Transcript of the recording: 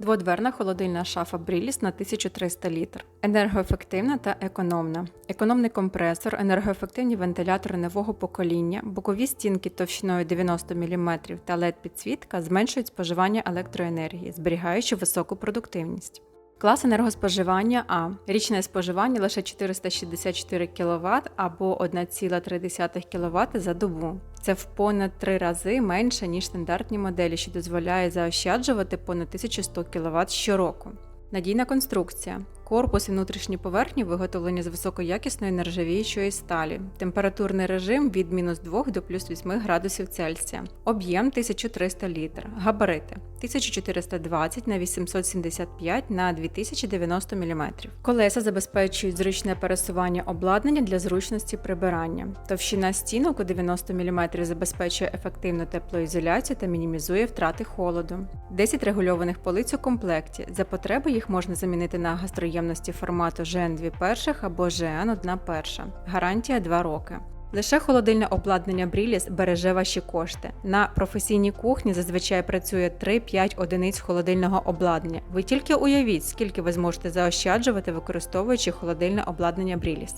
Дводверна холодильна шафа Бріліс на 1300 літр. Енергоефективна та економна. Економний компресор, енергоефективні вентилятори нового покоління, бокові стінки товщиною 90 мм та LED-підсвітка зменшують споживання електроенергії, зберігаючи високу продуктивність. Клас енергоспоживання А. Річне споживання лише 464 кВт або 1,3 кВт за добу. Це в понад три рази менше, ніж стандартні моделі, що дозволяє заощаджувати понад 1100 кВт щороку. Надійна конструкція. Корпус і внутрішні поверхні виготовлені з високоякісної нержавіючої сталі. Температурний режим від мінус 2 до плюс 8 градусів Цельсія. Об'єм 1300 літр. Габарити 1420 на 875 на 2090 мм. Колеса забезпечують зручне пересування обладнання для зручності прибирання. Товщина стінок у 90 мм забезпечує ефективну теплоізоляцію та мінімізує втрати холоду. 10 регульованих полиць у комплекті. За потреби їх можна замінити на гастроємності формату GN 2 перших або GN 1 перша. Гарантія 2 роки. Лише холодильне обладнання Бріліс береже ваші кошти. На професійній кухні зазвичай працює 3-5 одиниць холодильного обладнання. Ви тільки уявіть, скільки ви зможете заощаджувати, використовуючи холодильне обладнання Бріліс.